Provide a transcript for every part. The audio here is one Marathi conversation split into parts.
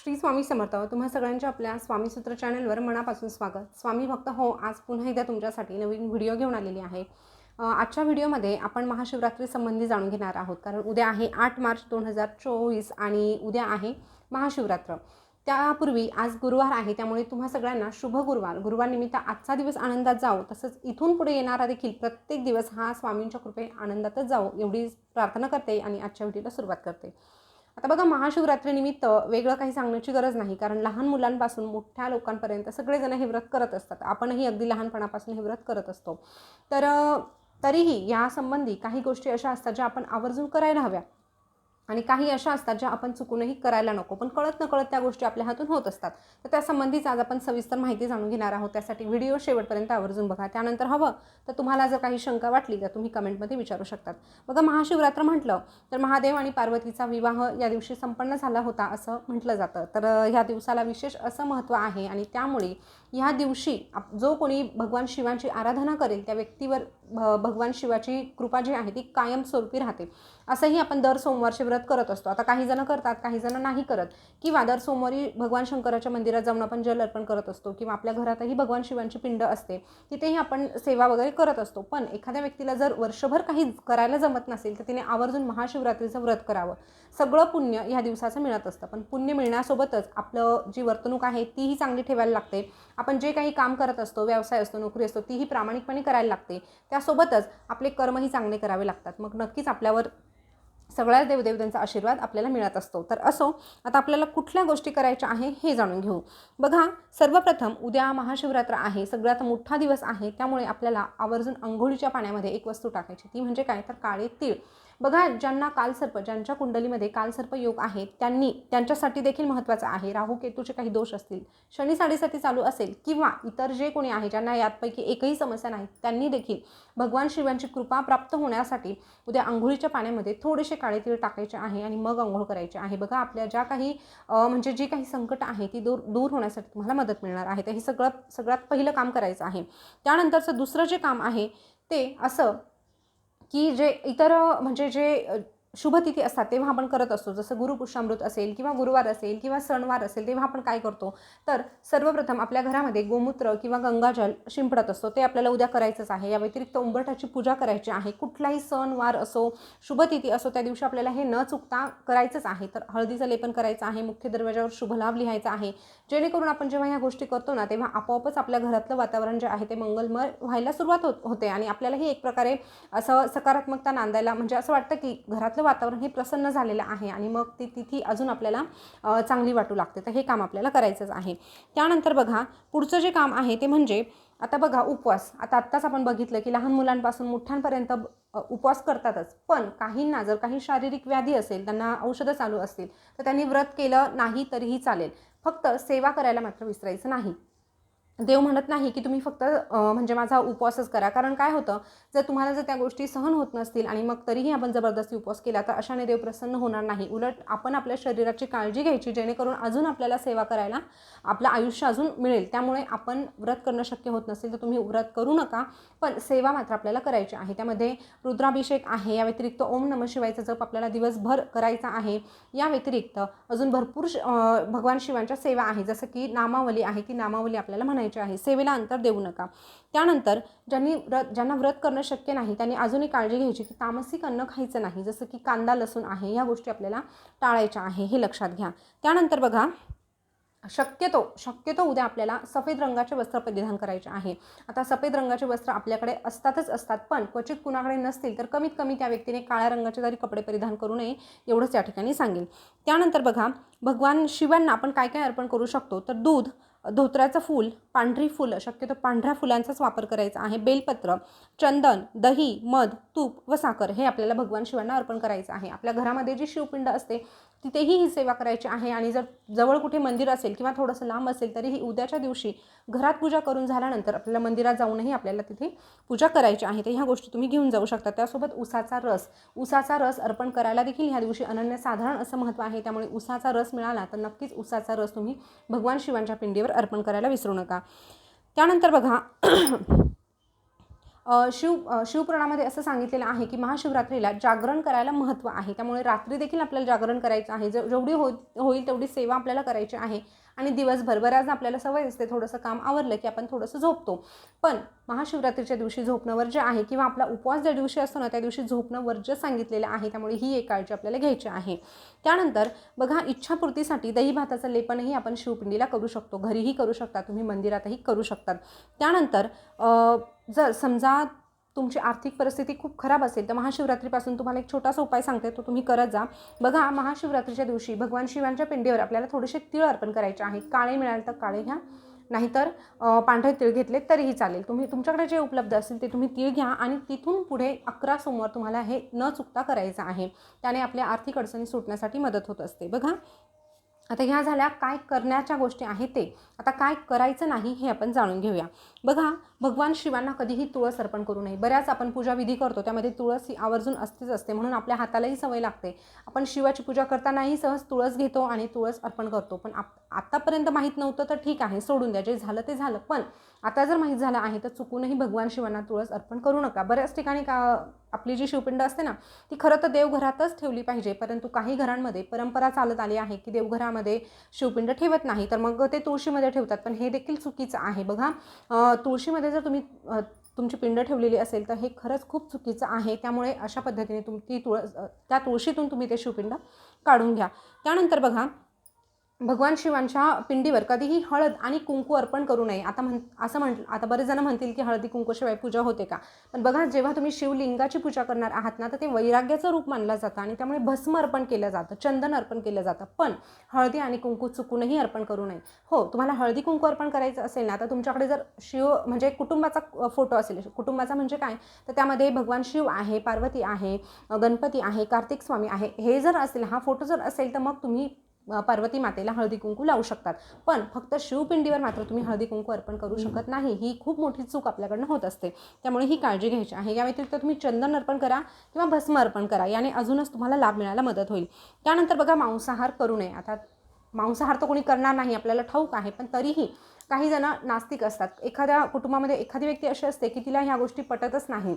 श्री स्वामी समर्थ तुम्हा सगळ्यांच्या आपल्या स्वामीसूत्र चॅनलवर मनापासून स्वागत. स्वामी भक्त हो आज पुन्हा एकदा तुमच्यासाठी नवीन व्हिडिओ घेऊन आलेली आहे. आजच्या व्हिडिओमध्ये आपण महाशिवरात्री संबंधी जाणून घेणार आहोत. कारण उद्या आहे आठ मार्च दोन हजार चोवीस आणि उद्या आहे महाशिवरात्र. त्यापूर्वी आज गुरुवार आहे त्यामुळे तुम्हा सगळ्यांना शुभ गुरुवार. गुरुवारनिमित्त आजचा दिवस आनंदात जाओ तसंच इथून पुढे येणारा देखील प्रत्येक दिवस हा स्वामींच्या कृपे आनंदातच जाओ एवढी प्रार्थना करते आणि आजच्या व्हिडिओला सुरुवात करते. आता बघा महाशिवरात्रीनिमित्त वेगळं काही सांगण्याची गरज नाही कारण लहान मुलांपासून मोठ्या लोकांपर्यंत सगळेजण हे व्रत करत असतात. आपणही अगदी लहानपणापासून हे व्रत करत असतो. तर तरीही यासंबंधी काही गोष्टी अशा असतात ज्या आपण आवर्जून करायला हव्या. आणि काही अशा असतात ज्या आपण चुकूनही करायला नको. पण कळत नकळत त्या गोष्टी आपल्या हातून होत असतात. तर त्यासंबंधीच आज आपण सविस्तर माहिती जाणून घेणार आहोत. त्यासाठी व्हिडिओ शेवटपर्यंत आवर्जून बघा. त्यानंतर हवं तर तुम्हाला जर काही शंका वाटली तर तुम्ही कमेंटमध्ये विचारू शकतात. बघा महाशिवरात्र म्हटलं तर महादेव आणि पार्वतीचा विवाह या दिवशी संपन्न झाला होता असं म्हटलं जातं. तर ह्या दिवसाला विशेष असं महत्त्व आहे आणि त्यामुळे ह्या दिवशी आप- जो कोणी भगवान शिवांची आराधना करेल त्या व्यक्तीवर भ- भगवान शिवाची कृपा जी आहे ती कायमस्वरूपी राहते. असंही आपण दर सोमवारचे व्रत करत असतो. आता काही जण करतात काही जण नाही करत. किंवा दर सोमवारी भगवान शंकराच्या मंदिरात जाऊन आपण जल अर्पण करत असतो किंवा आपल्या घरातही भगवान शिवांची पिंड असते तिथेही आपण सेवा वगैरे करत असतो. पण एखाद्या व्यक्तीला जर वर्षभर काही करायला जमत नसेल तर तिने आवर्जून महाशिवरात्रीचं व्रत करावं. सगळं पुण्य ह्या दिवसाचं मिळत असतं. पण पुण्य मिळण्यासोबतच आपलं जी वर्तणूक आहे तीही चांगली ठेवायला लागते. आपण जे काही काम करत असतो व्यवसाय असतो नोकरी असतो तीही प्रामाणिकपणे करायला लागते. त्यासोबतच आपले कर्मही चांगले करावे लागतात. मग नक्कीच आपल्यावर सगळ्याच देवदेवतांचा आशीर्वाद आपल्याला मिळत असतो. तर असो आता आपल्याला कुठल्या गोष्टी करायच्या आहे हे जाणून घेऊ. बघा सर्वप्रथम उद्या महाशिवरात्र आहे सगळ्यात मोठा दिवस आहे त्यामुळे आपल्याला आवर्जून अंघोळीच्या पाण्यामध्ये एक वस्तू टाकायची. ती म्हणजे काय? तर काळे तीळ. बघा ज्यांना कालसर्प ज्यांच्या कुंडलीमध्ये कालसर्प योग आहे त्यांनी त्यांच्यासाठी देखील महत्त्वाचं आहे. राहू केतूचे काही दोष असतील शनी साडेसाती चालू असेल किंवा इतर जे कोणी आहे ज्यांना यातपैकी एकही समस्या नाही त्यांनी देखील भगवान शिवांची कृपा प्राप्त होण्यासाठी उद्या आंघोळीच्या पाण्यामध्ये थोडेसे काळे तीळ टाकायचे आहे आणि मग आंघोळ करायचे आहे. बघा आपल्या ज्या काही म्हणजे जी काही संकट आहे ती दूर दूर होण्यासाठी तुम्हाला मदत मिळणार आहे. तर हे सगळं सगळ्यात पहिलं काम करायचं आहे. त्यानंतरचं दुसरं जे काम आहे ते असं की जे इतर म्हणजे जे शुभतिथी असतात तेव्हा आपण करत असतो. जसं गुरुपुष्यामृत असेल किंवा गुरुवार असेल किंवा सणवार असेल तेव्हा आपण काय करतो? तर सर्वप्रथम आपल्या घरामध्ये गोमूत्र किंवा गंगाजल शिंपडत असतो. ते आपल्याला उद्या करायचंच आहे. या व्यतिरिक्त उंबरठाची पूजा करायची आहे. कुठलाही सणवार असो शुभतिथी असो त्या दिवशी आपल्याला हे न चुकता करायचंच आहे. तर हळदीचं लेपन करायचं आहे. मुख्य दरवाजावर शुभलाभ लिहायचा आहे. जेणेकरून आपण जेव्हा ह्या गोष्टी करतो ना तेव्हा आपोआपच आपल्या घरातलं वातावरण जे आहे ते मंगलमय व्हायला सुरुवात होत होते. आणि आपल्यालाही एक प्रकारे असं सकारात्मकता नांदायला म्हणजे असं वाटतं की घरातलं वातावरण हे प्रसन्न झालेलं आहे आणि मग ती तिथी अजून आपल्याला चांगली वाटू लागते. तर हे काम आपल्याला करायचंच आहे. त्यानंतर बघा पुढचं जे काम आहे ते म्हणजे आता बघा उपवास. आता आत्ताच आपण बघितलं की लहान मुलांपासून मोठ्यांपर्यंत उपवास करतातच. पण काहींना जर काही शारीरिक व्याधी असेल त्यांना औषधं चालू असतील तर त्यांनी व्रत केलं नाही तरीही चालेल. फक्त सेवा करायला मात्र विसरायचं नाही. देव म्हणत नाही की तुम्ही फक्त म्हणजे माझा उपवासच करा. कारण काय होतं जर तुम्हाला जर त्या गोष्टी सहन होत नसतील आणि मग तरीही आपण जबरदस्ती उपवास केला तर अशाने देव प्रसन्न होणार नाही. उलट आपण आपल्या शरीराची काळजी घ्यायची जेणेकरून अजून आपल्याला सेवा करायला आपलं आयुष्य अजून मिळेल. त्यामुळे आपण व्रत करणं शक्य होत नसेल तर तुम्ही व्रत करू नका. पण सेवा मात्र आपल्याला करायची आहे. त्यामध्ये रुद्राभिषेक आहे. या व्यतिरिक्त ओम नम शिवायचा जप आपल्याला दिवसभर करायचा आहे. या व्यतिरिक्त अजून भरपूर श- भगवान शिवांच्या सेवा आहे. जसं की नामावली आहे. ती नामावली आपल्याला म्हणायची आहे. सेवेला अंतर देऊ नका. त्यानंतर ज्यांनी व्रत ज्यांना व्रत करणं शक्य नाही त्यांनी अजूनही काळजी घ्यायची की तामसिक अन्न खायचं नाही जसं की कांदा लसूण आहे या गोष्टी आपल्याला टाळायच्या आहे हे लक्षात घ्या. त्यानंतर बघा शक्यतो शक्यतो उद्या आपल्याला सफेद रंगाचे वस्त्र परिधान करायचे आहे. आता सफेद रंगाचे वस्त्र आपल्याकडे असतातच असतात पण क्वचित कुणाकडे नसतील तर कमीत कमी त्या व्यक्तीने काळ्या रंगाचे जरी कपडे परिधान करू नये एवढंच या ठिकाणी सांगेल त्यानंतर बघा भगवान शिवांना आपण काय काय अर्पण करू शकतो? तर दूध धोत्राचं फूल पांढरी फुलं शक्यतो पांढऱ्या फुलांचाच वापर करायचा आहे. बेलपत्र चंदन दही मध तूप व साखर हे आपल्याला भगवान शिवांना अर्पण करायचं आहे. आपल्या घरामध्ये जी शिवपिंड असते तिथेही ही सेवा करायची आहे. आणि जर जवळ कुठे मंदिर असेल किंवा थोडंसं लांब असेल तरीही उद्याच्या दिवशी घरात पूजा करून झाल्यानंतर आपल्याला मंदिरात जाऊनही आपल्याला तिथे पूजा करायची आहे. तर ह्या गोष्टी तुम्ही घेऊन जाऊ शकता. त्यासोबत उसाचा रस उसाचा रस अर्पण करायला देखील ह्या दिवशी अनन्यसाधारण असं महत्त्व आहे. त्यामुळे उसाचा रस मिळाला तर नक्कीच उसाचा रस तुम्ही भगवान शिवांच्या पिंडीवर अर्पण करायला विसरू नका. त्यानंतर बघा शिव शिवपुराणामध्ये असं सांगितलेलं आहे की महाशिवरात्रीला जागरण करायला महत्त्व आहे. त्यामुळे रात्री देखील आपल्याला जागरण करायचं आहे. जेवढी हो होईल तेवढी सेवा आपल्याला करायची आहे. आणि दिवसभर बऱ्याच आपल्याला सवय असते थोडंसं काम आवरलं की आपण थोडंसं झोपतो. पण महाशिवरात्रीच्या दिवशी झोपणं वर्ज्य आहे किंवा आपला उपवास ज्या दिवशी असतो ना त्या दिवशी झोपणं वर्ज्य सांगितलेलं आहे त्यामुळे ही एक काळजी आपल्याला घ्यायची आहे. त्यानंतर बघा इच्छापूर्तीसाठी दही भाताचं लेपनही आपण शिवपिंडीला करू शकतो. घरीही करू शकता तुम्ही मंदिरातही करू शकतात. त्यानंतर जर समजा तुमची आर्थिक परिस्थिती खूप खराब असेल तर महाशिवरात्रीपासून तुम्हाला एक छोटासा उपाय सांगते तो तुम्ही करत जा. बघा महाशिवरात्रीच्या दिवशी भगवान शिवांच्या पिंडीवर आपल्याला थोडेसे तिळ अर्पण करायचे आहे. काळे मिळाले तर काळे घ्या नाहीतर पांढरे तीळ घेतले तरीही चालेल. तुम्ही तुमच्याकडे जे उपलब्ध असेल ते तुम्ही तीळ घ्या आणि तिथून पुढे अकरा सोमवार तुम्हाला हे न चुकता करायचं आहे. त्याने आपल्या आर्थिक अडचणी सुटण्यासाठी मदत होत असते. बघा आता ह्या झाल्या काय करण्याच्या गोष्टी आहेत ते. आता काय करायचं नाही हे आपण जाणून घेऊया. बघा भगवान शिवांना कधीही तुळस अर्पण करू नये. बऱ्याच आपण पूजा विधी करतो त्यामध्ये तुळस ही आवर्जून असतेच असते. म्हणून आपल्या हातालाही सवय लागते. आपण शिवाची पूजा करतानाही सहज तुळस घेतो आणि तुळस अर्पण करतो. पण आप आत्तापर्यंत माहीत नव्हतं तर ठीक आहे सोडून द्या. जे झालं ते झालं. पण आता जर माहीत झालं आहे तर चुकूनही भगवान शिवांना तुळस अर्पण करू नका. बऱ्याच ठिकाणी का आपली जी शिवपिंड असते ना ती खरं तर देवघरातच ठेवली पाहिजे. परंतु काही घरांमध्ये परंपरा चालत आली आहे की देवघरामध्ये शिवपिंड ठेवत नाही तर मग ते तुळशीमध्ये ठेवतात. पण हे देखील चुकीचं आहे. बघा तुळशीमध्ये जर तुम्ही तुमची पिंड ठेवलेली असेल तर हे खरंच खूप चुकीचं आहे. त्यामुळे अशा पद्धतीने तुम ती तुळस त्या तुळशीतून तुम्ही ते शिवपिंड काढून घ्या. त्यानंतर बघा भगवान शिवांच्या पिंडीवर कधीही हळद आणि कुंकू अर्पण करू नये. आता म्हण असं म्हण आता बरेच जण म्हणतील की हळदी कुंकूशिवाय पूजा होते का? पण बघा जेव्हा तुम्ही शिवलिंगाची पूजा करणार आहात ना तर ते वैराग्याचं रूप मानलं जातं आणि त्यामुळे भस्म अर्पण केलं जातं चंदन अर्पण केलं जातं. पण हळदी आणि कुंकू चुकूनही अर्पण करू नये. हो तुम्हाला हळदी कुंकू अर्पण करायचं असेल ना तर तुमच्याकडे जर शिव म्हणजे कुटुंबाचा फोटो असेल कुटुंबाचा म्हणजे काय? तर त्यामध्ये भगवान शिव आहे पार्वती आहे गणपती आहे कार्तिक स्वामी आहे हे जर असेल हा फोटो जर असेल तर मग तुम्ही पार्वती मातेला हळदी कुंकू लावू शकतात. पण फक्त शिवपिंडीवर मात्र तुम्ही हळदी कुंकू अर्पण करू शकत नाही. ही खूप मोठी चूक आपल्याकडनं होत असते. त्यामुळे ही काळजी घ्यायची आहे. या व्यतिरिक्त तुम्ही चंदन अर्पण करा किंवा भस्म अर्पण करा. याने अजूनच तुम्हाला लाभ मिळायला मदत होईल. त्यानंतर बघा मांसाहार करू नये. आता मांसाहार तर कोणी करणार नाही. आपल्याला ठाऊक आहे. पण तरीही काही जण नास्तिक असतात. एखाद्या कुटुंबामध्ये एखादी व्यक्ती अशी असते की तिला ह्या गोष्टी पटतच नाही.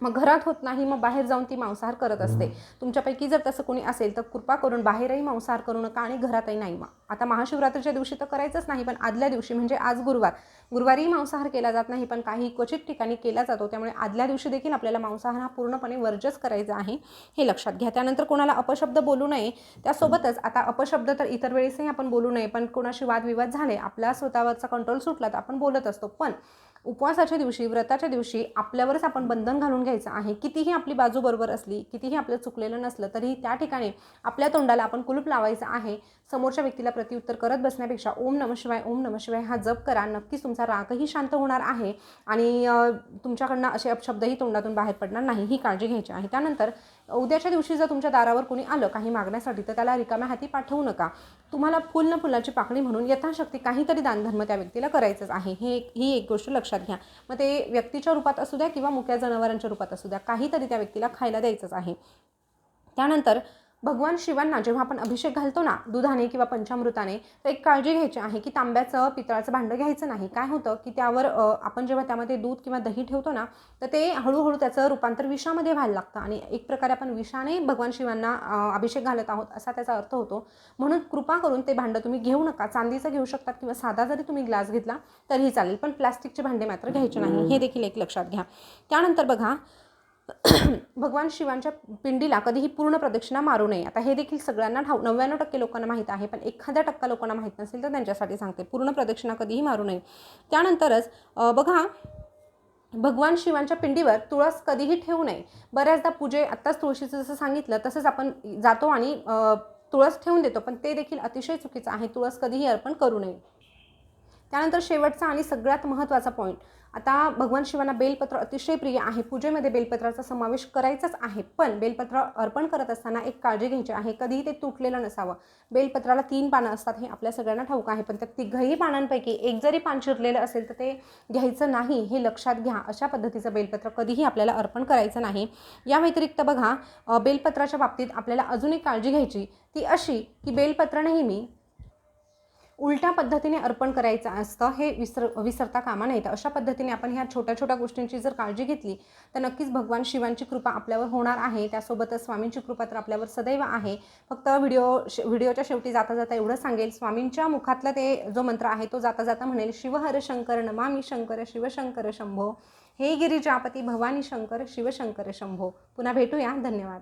मग घरात होत नाही मग बाहेर जाऊन ती मांसाहार करत असते. तुमच्यापैकी जर तसं कोणी असेल तर कृपा करून बाहेरही मांसाहार करू नका आणि घरातही नाही मग. आता महाशिवरात्रीच्या दिवशी तर करायचंच नाही पण आदल्या दिवशी म्हणजे आज गुरुवार. गुरुवारीही मांसाहार केला जात नाही पण काही क्वचित ठिकाणी केला जातो. त्यामुळे आदल्या दिवशी देखील आपल्याला मांसाहार हा पूर्णपणे वर्जच करायचा आहे हे लक्षात घ्या. त्यानंतर कोणाला अपशब्द बोलू नये त्यासोबतच आता अपशब्द तर इतर वेळेसही आपण बोलू नये पण कोणाशी वादविवाद झाले आपला स्वतःवरचा कंट्रोल सुटला तर आपण बोलत असतो. पण उपवासाच्या दिवशी व्रताच्या दिवशी आपल्यावरच आपण बंधन घालून घ्यायचं आहे. कितीही आपली बाजू बरोबर असली कितीही आपलं चुकलेलं नसलं तरी त्या ठिकाणी आपल्या तोंडाला आपण कुलूप लावायचं आहे. समोरच्या व्यक्तीला प्रत्युत्तर करत बसण्यापेक्षा ओम नम शिवाय ओम नम शिवाय हा जप करा. नक्कीच तुमचा रागही शांत होणार आहे आणि तुमच्याकडनं असे अपशब्दही तोंडातून बाहेर पडणार नाही. ही काळजी घ्यायची आहे. त्यानंतर उद्याच्या दिवशी जर तुमच्या दारावर कोणी आलं काही मागण्यासाठी तर त्याला रिकाम्या हाती पाठवू नका. तुम्हाला फुल न फुलाची पाकळी म्हणून यथाशक्ती काहीतरी दानधर्म त्या व्यक्तीला करायचंच आहे. हे एक- ही एक गोष्ट लक्षात घ्या. मग ते व्यक्तीच्या रूपात असू द्या किंवा मुक्या जनावरांच्या रूपात असू द्या काहीतरी त्या व्यक्तीला खायला द्यायचंच आहे. त्यानंतर भगवान शिवांना जेव्हा आपण अभिषेक घालतो ना दुधाने किंवा पंचामृताने तर एक काळजी घ्यायची आहे की तांब्याचं पितळाचं भांडं घ्यायचं नाही. काय होतं की त्यावर आपण जेव्हा त्यामध्ये दूध किंवा दही ठेवतो ना तर ते हळूहळू त्याचं रूपांतर विषामध्ये व्हायला लागतं आणि एक प्रकारे आपण विषाने भगवान शिवांना अभिषेक घालत आहोत असा त्याचा अर्थ होतो. म्हणून कृपा करून ते भांडं तुम्ही घेऊ नका. चांदीचं घेऊ शकतात किंवा साधा जरी तुम्ही ग्लास घेतला तरीही चालेल. पण प्लास्टिकचे भांडे मात्र घ्यायचे नाही. हे देखील एक लक्षात घ्या. त्यानंतर बघा भगवान शिवांच्या पिंडीला कधीही पूर्ण प्रदक्षिणा मारू नये. आता हे देखील सगळ्यांना ठाऊ नव्याण्णव टक्के लोकांना माहीत आहे पण एखाद्या टक्का लोकांना माहीत नसेल तर त्यांच्यासाठी सांगते. पूर्ण प्रदक्षिणा कधीही मारू नये. त्यानंतरच बघा भगवान शिवांच्या पिंडीवर तुळस कधीही ठेवू नये. बऱ्याचदा पूजे आत्ताच तुळशीचं जसं सांगितलं तसंच आपण जातो आणि तुळस ठेवून देतो पण ते देखील अतिशय चुकीचं आहे. तुळस कधीही अर्पण करू नये. त्यानंतर शेवटचा आणि सगळ्यात महत्त्वाचा पॉईंट आता भगवान शिवांना बेलपत्र अतिशय प्रिय आहे. पूजेमध्ये बेलपत्राचा समावेश करायचाच आहे. पण बेलपत्र अर्पण करत असताना एक काळजी घ्यायची आहे. कधीही ते तुटलेलं नसावं. बेलपत्राला तीन पानं असतात हे आपल्या सगळ्यांना ठाऊक आहे. पण त्या तिघही पानांपैकी एक जरी पान चिरलेलं असेल तर ते घ्यायचं नाही हे लक्षात घ्या. अशा पद्धतीचं बेलपत्र कधीही आपल्याला अर्पण करायचं नाही. या व्यतिरिक्त बघा बेलपत्राच्या बाबतीत आपल्याला अजून एक काळजी घ्यायची. ती अशी की बेलपत्र नेहमी उलट्या पद्धतीने अर्पण करायचं असतं हे विसर विसरता कामा नाही तर अशा पद्धतीने आपण ह्या छोट्या छोट्या गोष्टींची जर काळजी घेतली तर नक्कीच भगवान शिवांची कृपा आपल्यावर होणार आहे. त्यासोबतच स्वामींची कृपा तर आपल्यावर सदैव आहे. फक्त व्हिडिओ श व्हिडिओच्या शेवटी जाता जाता एवढं सांगेल स्वामींच्या मुखातला ते जो मंत्र आहे तो जाता जाता म्हणेल शिवहर शंकर नमामी शंकर शिवशंकर शंभो. हे गिरिजापती भवानी शंकर शिवशंकर शंभो. पुन्हा भेटूया. धन्यवाद.